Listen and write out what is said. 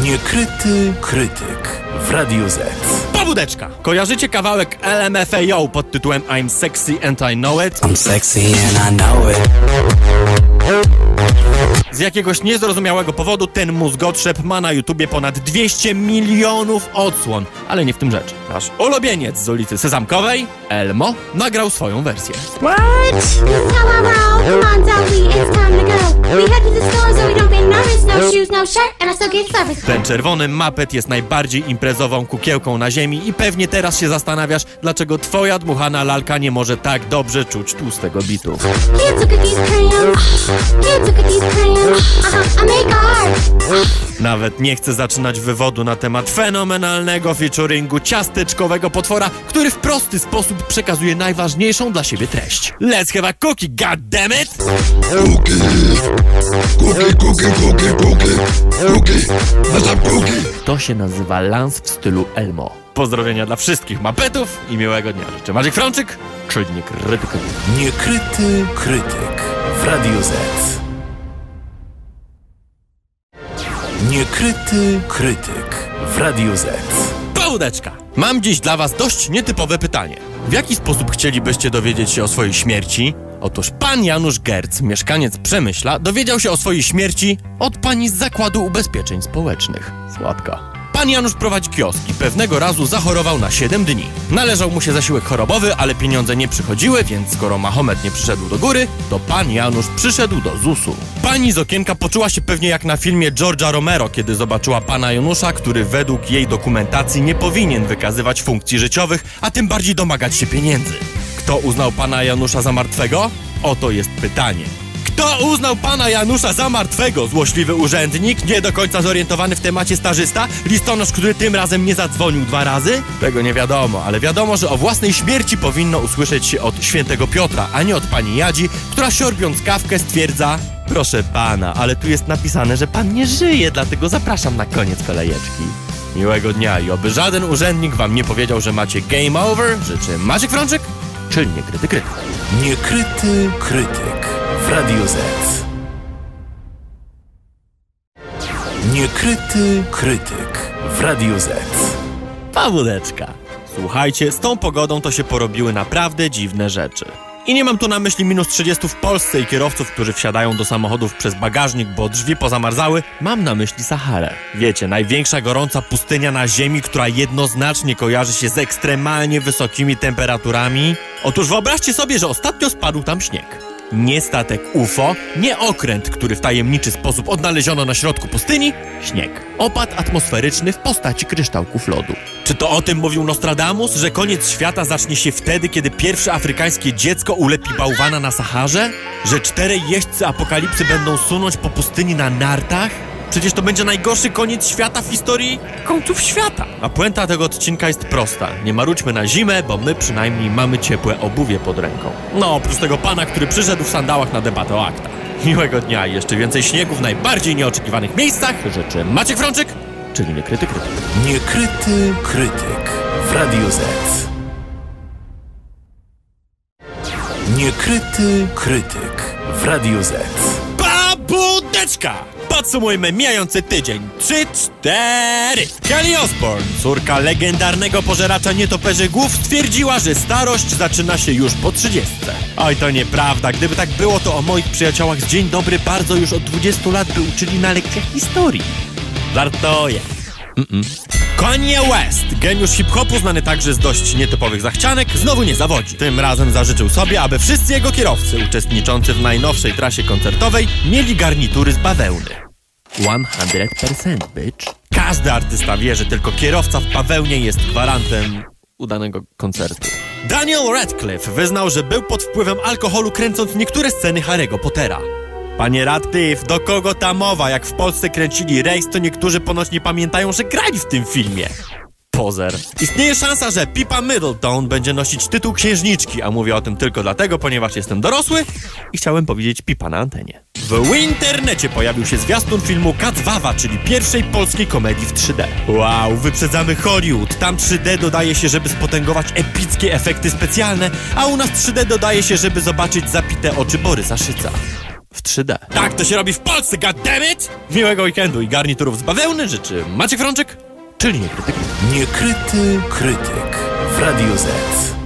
Niekryty krytyk w Radiu Z. Pobudeczka! Kojarzycie kawałek LMFAO pod tytułem I'm sexy and I know it? I'm sexy and I know it. Z jakiegoś niezrozumiałego powodu ten mózgotrzep ma na YouTubie ponad 200 milionów odsłon. Ale nie w tym rzecz. Nasz ulubieniec z ulicy Sezamkowej, Elmo, nagrał swoją wersję. What? Shoes, no shirt, and I still get service. Ten czerwony mapet jest najbardziej imprezową kukiełką na ziemi i pewnie teraz się zastanawiasz, dlaczego twoja dmuchana lalka nie może tak dobrze czuć tłustego bitu. Nawet nie chcę zaczynać wywodu na temat fenomenalnego featuringu ciasteczkowego potwora, który w prosty sposób przekazuje najważniejszą dla siebie treść. Let's have a cookie, goddammit! Cookie, cookie, cookie, cookie, cookie, To się nazywa lans w stylu Elmo. Pozdrowienia dla wszystkich mapetów i miłego dnia życzę. Maciek Frączyk, czujnik krytyka. Niekryty krytyk w Radiu Z. Niekryty krytyk w Radiu Z. Pałudeczka! Mam dziś dla was dość nietypowe pytanie. W jaki sposób chcielibyście dowiedzieć się o swojej śmierci? Otóż pan Janusz Gerc, mieszkaniec Przemyśla, dowiedział się o swojej śmierci od pani z Zakładu Ubezpieczeń Społecznych. Słodka. Pan Janusz prowadzi kiosk i pewnego razu zachorował na 7 dni. Należał mu się zasiłek chorobowy, ale pieniądze nie przychodziły, więc skoro Mahomet nie przyszedł do góry, to pan Janusz przyszedł do ZUS-u. Pani z okienka poczuła się pewnie jak na filmie George'a Romero, kiedy zobaczyła pana Janusza, który według jej dokumentacji nie powinien wykazywać funkcji życiowych, a tym bardziej domagać się pieniędzy. Kto uznał pana Janusza za martwego? Oto jest pytanie. Kto uznał pana Janusza za martwego? Złośliwy urzędnik, nie do końca zorientowany w temacie stażysta, listonosz, który tym razem nie zadzwonił dwa razy? Tego nie wiadomo, ale wiadomo, że o własnej śmierci powinno usłyszeć się od świętego Piotra, a nie od pani Jadzi, która siorbiąc kawkę stwierdza Proszę pana, ale tu jest napisane, że pan nie żyje, dlatego zapraszam na koniec kolejeczki. Miłego dnia i oby żaden urzędnik wam nie powiedział, że macie game over. Życzy Maciek Frączyk, czyli niekryty krytyk. Niekryty krytyk w Radiu Z. Niekryty krytyk w Radiu Z. Pawłeczka. Słuchajcie, z tą pogodą to się porobiły naprawdę dziwne rzeczy. I nie mam tu na myśli minus 30 w Polsce i kierowców, którzy wsiadają do samochodów przez bagażnik, bo drzwi pozamarzały. Mam na myśli Saharę. Wiecie, największa gorąca pustynia na Ziemi, która jednoznacznie kojarzy się z ekstremalnie wysokimi temperaturami. Otóż wyobraźcie sobie, że ostatnio spadł tam śnieg. Nie statek UFO, nie okręt, który w tajemniczy sposób odnaleziono na środku pustyni, śnieg. Opad atmosferyczny w postaci kryształków lodu. Czy to o tym mówił Nostradamus, że koniec świata zacznie się wtedy, kiedy pierwsze afrykańskie dziecko ulepi bałwana na Saharze? Że czterej jeźdźcy apokalipsy będą sunąć po pustyni na nartach? Przecież to będzie najgorszy koniec świata w historii końców świata. A puenta tego odcinka jest prosta. Nie marudźmy na zimę, bo my przynajmniej mamy ciepłe obuwie pod ręką. No, oprócz tego pana, który przyszedł w sandałach na debatę o akta. Miłego dnia i jeszcze więcej śniegu w najbardziej nieoczekiwanych miejscach życzy Maciek Frączyk, czyli niekryty krytyk. Niekryty krytyk w Radiu Z. Niekryty krytyk w Radiu Z. Babudeczka! Podsumujmy mijający tydzień. Trzy, cztery. Kelly Osbourne, córka legendarnego pożeracza nietoperzy głów, stwierdziła, że starość zaczyna się już po trzydziestce. Oj, to nieprawda. Gdyby tak było, to o moich przyjaciołach z Dzień Dobry bardzo już od 20 lat by uczyli na lekcjach historii. Żartuję. Mm-mm. Kanye West, geniusz hip-hopu znany także z dość nietypowych zachcianek, znowu nie zawodzi. Tym razem zażyczył sobie, aby wszyscy jego kierowcy uczestniczący w najnowszej trasie koncertowej mieli garnitury z bawełny. 100% bitch. Każdy artysta wie, że tylko kierowca w bawełnie jest gwarantem udanego koncertu. Daniel Radcliffe wyznał, że był pod wpływem alkoholu kręcąc niektóre sceny Harry'ego Pottera. Panie Radcliffe, do kogo ta mowa? Jak w Polsce kręcili rejs, to niektórzy ponoć nie pamiętają, że grali w tym filmie. Pozer. Istnieje szansa, że Pippa Middleton będzie nosić tytuł księżniczki, a mówię o tym tylko dlatego, ponieważ jestem dorosły i chciałem powiedzieć Pipa na antenie. W internecie pojawił się zwiastun filmu Kacwawa, czyli pierwszej polskiej komedii w 3D. Wow, wyprzedzamy Hollywood. Tam 3D dodaje się, żeby spotęgować epickie efekty specjalne, a u nas 3D dodaje się, żeby zobaczyć zapite oczy Borysa Szyca. W 3D. Tak to się robi w Polsce, goddammit! Miłego weekendu i garniturów z bawełny życzy Maciek Frączyk, czyli nie krytyk. Niekryty krytyk w Radio Z.